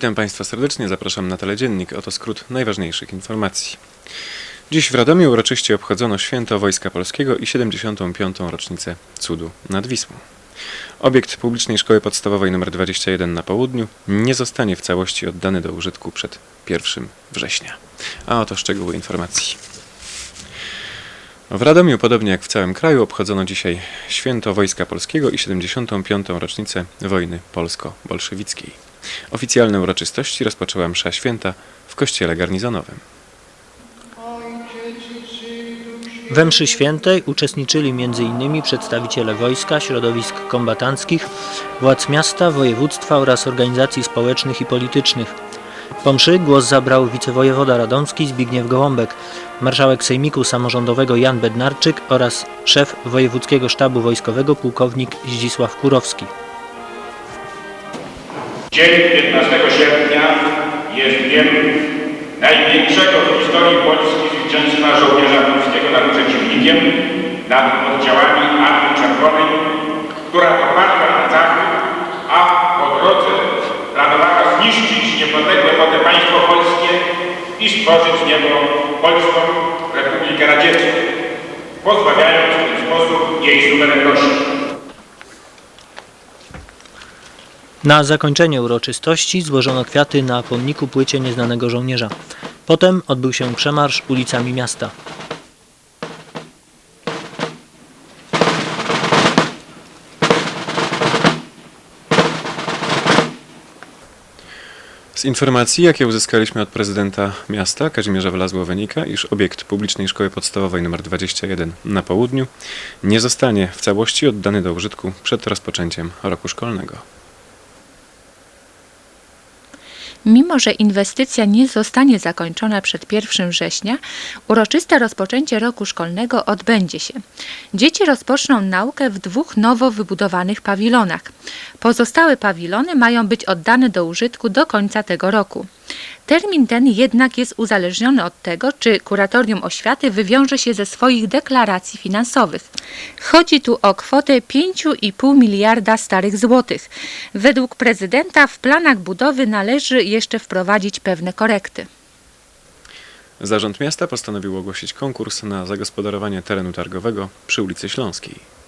Witam Państwa serdecznie, zapraszam na teledziennik. Oto skrót najważniejszych informacji. Dziś w Radomiu uroczyście obchodzono święto Wojska Polskiego i 75. rocznicę Cudu nad Wisłą. Obiekt publicznej szkoły podstawowej nr 21 na południu nie zostanie w całości oddany do użytku przed 1 września. A oto szczegóły informacji. W Radomiu, podobnie jak w całym kraju, obchodzono dzisiaj święto Wojska Polskiego i 75. rocznicę wojny polsko-bolszewickiej. Oficjalne uroczystości rozpoczęła msza święta w kościele garnizonowym. We mszy świętej uczestniczyli m.in. przedstawiciele wojska, środowisk kombatanckich, władz miasta, województwa oraz organizacji społecznych i politycznych. Po mszy głos zabrał wicewojewoda radomski Zbigniew Gołąbek, marszałek sejmiku samorządowego Jan Bednarczyk oraz szef wojewódzkiego sztabu wojskowego pułkownik Zdzisław Kurowski. Dzień 15 sierpnia jest dniem największego w historii Polski zwycięstwa żołnierza polskiego nad przeciwnikiem, nad oddziałami Armii Czerwonej, która popadła na zachód, a po drodze planowała zniszczyć niepodległe potem państwo polskie i stworzyć z niego Polską Republikę Radziecką, pozbawiając w ten sposób jej suwerenności. Na zakończenie uroczystości złożono kwiaty na pomniku płycie nieznanego żołnierza. Potem odbył się przemarsz ulicami miasta. Z informacji, jakie uzyskaliśmy od prezydenta miasta Kazimierza Wlazłowenika, iż obiekt publicznej szkoły podstawowej nr 21 na południu nie zostanie w całości oddany do użytku przed rozpoczęciem roku szkolnego. Mimo, że inwestycja nie zostanie zakończona przed 1 września, uroczyste rozpoczęcie roku szkolnego odbędzie się. Dzieci rozpoczną naukę w dwóch nowo wybudowanych pawilonach. Pozostałe pawilony mają być oddane do użytku do końca tego roku. Termin ten jednak jest uzależniony od tego, czy kuratorium oświaty wywiąże się ze swoich deklaracji finansowych. Chodzi tu o kwotę 5,5 miliarda starych złotych. Według prezydenta w planach budowy należy jeszcze wprowadzić pewne korekty. Zarząd miasta postanowił ogłosić konkurs na zagospodarowanie terenu targowego przy ulicy Śląskiej.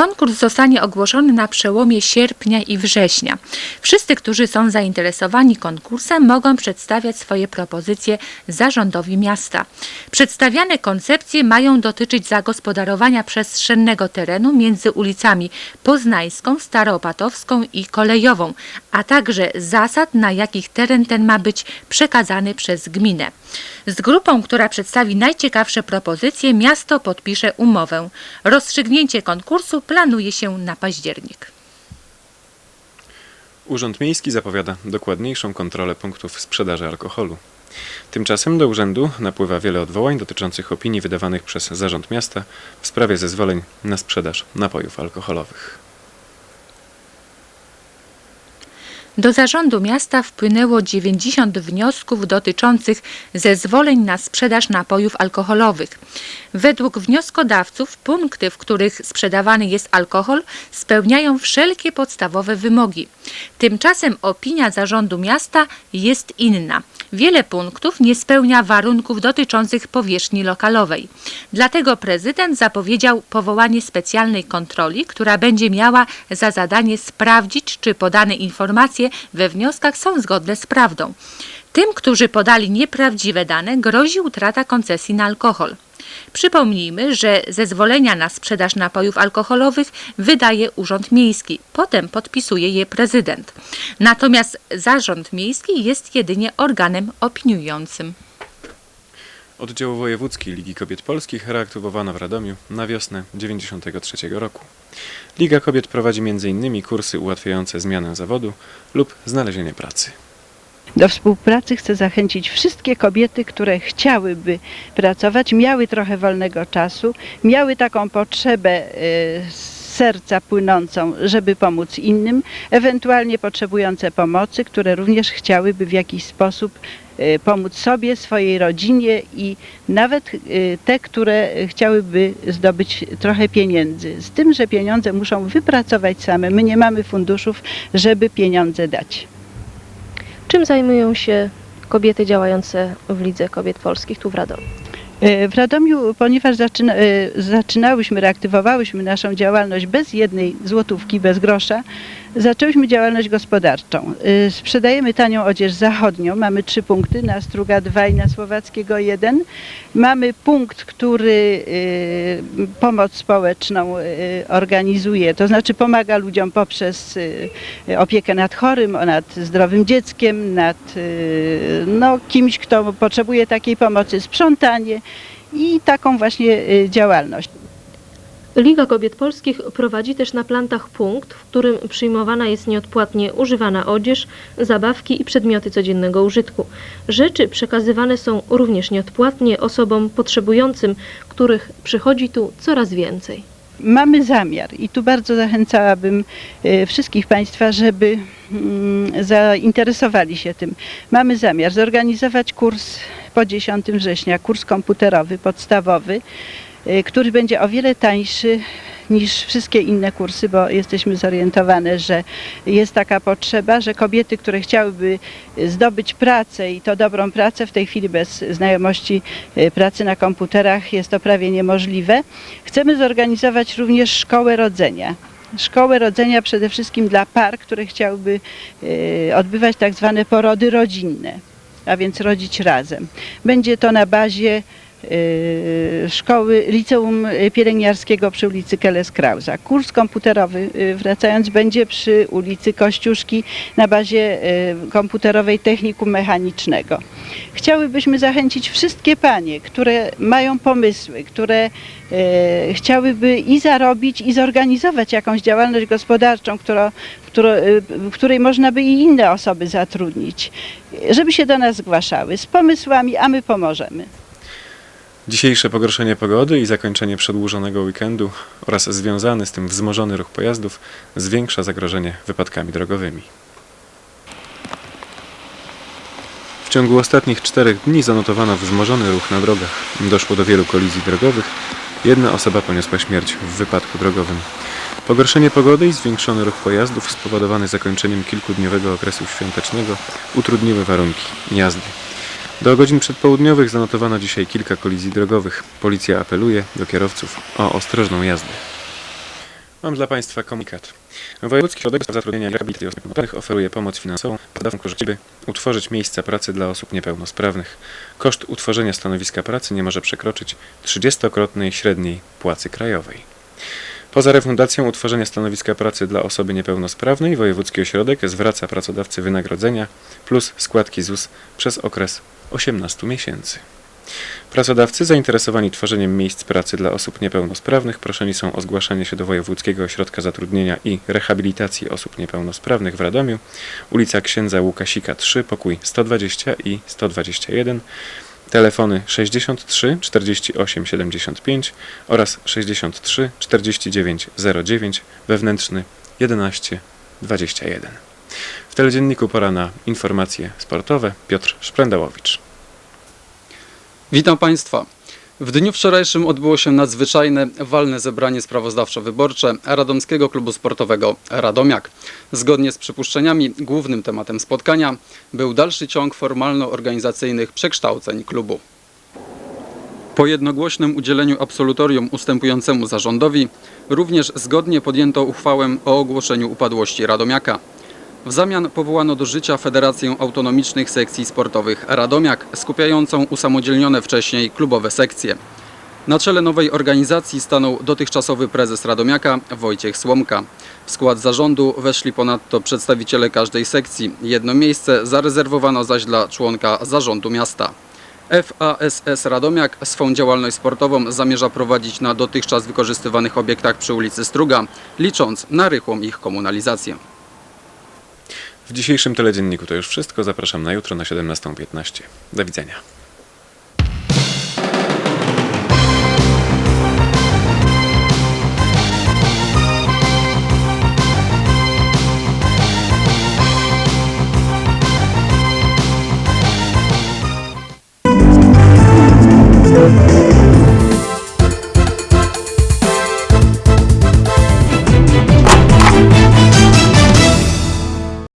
Konkurs zostanie ogłoszony na przełomie sierpnia i września. Wszyscy, którzy są zainteresowani konkursem, mogą przedstawiać swoje propozycje zarządowi miasta. Przedstawiane koncepcje mają dotyczyć zagospodarowania przestrzennego terenu między ulicami Poznańską, Staroopatowską i Kolejową, a także zasad, na jakich teren ten ma być przekazany przez gminę. Z grupą, która przedstawi najciekawsze propozycje, miasto podpisze umowę. Rozstrzygnięcie konkursu planuje się na październik. Urząd Miejski zapowiada dokładniejszą kontrolę punktów sprzedaży alkoholu. Tymczasem do urzędu napływa wiele odwołań dotyczących opinii wydawanych przez Zarząd Miasta w sprawie zezwoleń na sprzedaż napojów alkoholowych. Do zarządu miasta wpłynęło 90 wniosków dotyczących zezwoleń na sprzedaż napojów alkoholowych. Według wnioskodawców punkty, w których sprzedawany jest alkohol, spełniają wszelkie podstawowe wymogi. Tymczasem opinia zarządu miasta jest inna. Wiele punktów nie spełnia warunków dotyczących powierzchni lokalowej. Dlatego prezydent zapowiedział powołanie specjalnej kontroli, która będzie miała za zadanie sprawdzić, czy podane informacje we wnioskach są zgodne z prawdą. Tym, którzy podali nieprawdziwe dane, grozi utrata koncesji na alkohol. Przypomnijmy, że zezwolenia na sprzedaż napojów alkoholowych wydaje Urząd Miejski, potem podpisuje je prezydent. Natomiast Zarząd Miejski jest jedynie organem opiniującym. Oddział Wojewódzki Ligi Kobiet Polskich reaktywowano w Radomiu na wiosnę 1993 roku. Liga Kobiet prowadzi m.in. kursy ułatwiające zmianę zawodu lub znalezienie pracy. Do współpracy chcę zachęcić wszystkie kobiety, które chciałyby pracować, miały trochę wolnego czasu, miały taką potrzebę z serca płynącą, żeby pomóc innym, ewentualnie potrzebujące pomocy, które również chciałyby w jakiś sposób pomóc sobie, swojej rodzinie i nawet e, te, które chciałyby zdobyć trochę pieniędzy. Z tym, że pieniądze muszą wypracować same. My nie mamy funduszów, żeby pieniądze dać. Czym zajmują się kobiety działające w Lidze Kobiet Polskich tu w Radomiu? E, W Radomiu, ponieważ zaczyna, zaczynałyśmy, reaktywowałyśmy naszą działalność bez jednej złotówki, bez grosza, zaczęłyśmy działalność gospodarczą. E, Sprzedajemy tanią odzież zachodnią. Mamy trzy punkty, na Struga 2 i na Słowackiego 1. Mamy punkt, który e, pomoc społeczną e, organizuje, to znaczy pomaga ludziom poprzez opiekę nad chorym, nad zdrowym dzieckiem, nad no, kimś, kto potrzebuje takiej pomocy, sprzątanie i taką właśnie działalność. Liga Kobiet Polskich prowadzi też na plantach punkt, w którym przyjmowana jest nieodpłatnie używana odzież, zabawki i przedmioty codziennego użytku. Rzeczy przekazywane są również nieodpłatnie osobom potrzebującym, których przychodzi tu coraz więcej. Mamy zamiar i tu bardzo zachęcałabym e, wszystkich Państwa, żeby mm, zainteresowali się tym. Mamy zamiar zorganizować kurs po 10 września, kurs komputerowy, podstawowy, który będzie o wiele tańszy niż wszystkie inne kursy, bo jesteśmy zorientowane, że jest taka potrzeba, że kobiety, które chciałyby zdobyć pracę i to dobrą pracę, w tej chwili bez znajomości e, pracy na komputerach jest to prawie niemożliwe. Chcemy zorganizować również szkołę rodzenia. Szkołę rodzenia przede wszystkim dla par, które chciałyby e, odbywać tak zwane porody rodzinne, a więc rodzić razem. Będzie to na bazie szkoły Liceum Pielęgniarskiego przy ulicy Keles-Krausa. Kurs komputerowy, e, wracając, będzie przy ulicy Kościuszki na bazie e, komputerowej technikum mechanicznego. Chciałybyśmy zachęcić wszystkie panie, które mają pomysły, które chciałyby i zarobić, i zorganizować jakąś działalność gospodarczą, która, która, w której można by i inne osoby zatrudnić, żeby się do nas zgłaszały z pomysłami, a my pomożemy. Dzisiejsze pogorszenie pogody i zakończenie przedłużonego weekendu oraz związany z tym wzmożony ruch pojazdów zwiększa zagrożenie wypadkami drogowymi. W ciągu ostatnich czterech dni zanotowano wzmożony ruch na drogach. Doszło do wielu kolizji drogowych. Jedna osoba poniosła śmierć w wypadku drogowym. Pogorszenie pogody i zwiększony ruch pojazdów spowodowany zakończeniem kilkudniowego okresu świątecznego utrudniły warunki jazdy. Do godzin przedpołudniowych zanotowano dzisiaj kilka kolizji drogowych. Policja apeluje do kierowców o ostrożną jazdę. Mam dla Państwa komunikat. Wojewódzki Ośrodek Zatrudnienia i Rehabilitacji Osób Niepełnosprawnych oferuje pomoc finansową podawcom, chcieliby utworzyć miejsca pracy dla osób niepełnosprawnych. Koszt utworzenia stanowiska pracy nie może przekroczyć 30-krotnej średniej płacy krajowej. Poza refundacją utworzenia stanowiska pracy dla osoby niepełnosprawnej, Wojewódzki Ośrodek zwraca pracodawcy wynagrodzenia plus składki ZUS przez okres 18 miesięcy. Pracodawcy zainteresowani tworzeniem miejsc pracy dla osób niepełnosprawnych proszeni są o zgłaszanie się do Wojewódzkiego Ośrodka Zatrudnienia i Rehabilitacji Osób Niepełnosprawnych w Radomiu, ulica Księdza Łukasika 3, pokój 120 i 121, telefony 63 48 75 oraz 63 49 09, wewnętrzny 11 21. W teledzienniku pora na informacje sportowe. Piotr Szprendałowicz. Witam Państwa. W dniu wczorajszym odbyło się nadzwyczajne walne zebranie sprawozdawczo-wyborcze Radomskiego Klubu Sportowego Radomiak. Zgodnie z przypuszczeniami głównym tematem spotkania był dalszy ciąg formalno-organizacyjnych przekształceń klubu. Po jednogłośnym udzieleniu absolutorium ustępującemu zarządowi również zgodnie podjęto uchwałę o ogłoszeniu upadłości Radomiaka. W zamian powołano do życia Federację Autonomicznych Sekcji Sportowych Radomiak, skupiającą usamodzielnione wcześniej klubowe sekcje. Na czele nowej organizacji stanął dotychczasowy prezes Radomiaka Wojciech Słomka. W skład zarządu weszli ponadto przedstawiciele każdej sekcji. Jedno miejsce zarezerwowano zaś dla członka zarządu miasta. FASS Radomiak swą działalność sportową zamierza prowadzić na dotychczas wykorzystywanych obiektach przy ulicy Struga, licząc na rychłą ich komunalizację. W dzisiejszym teledzienniku to już wszystko. Zapraszam na jutro na 17.15. Do widzenia.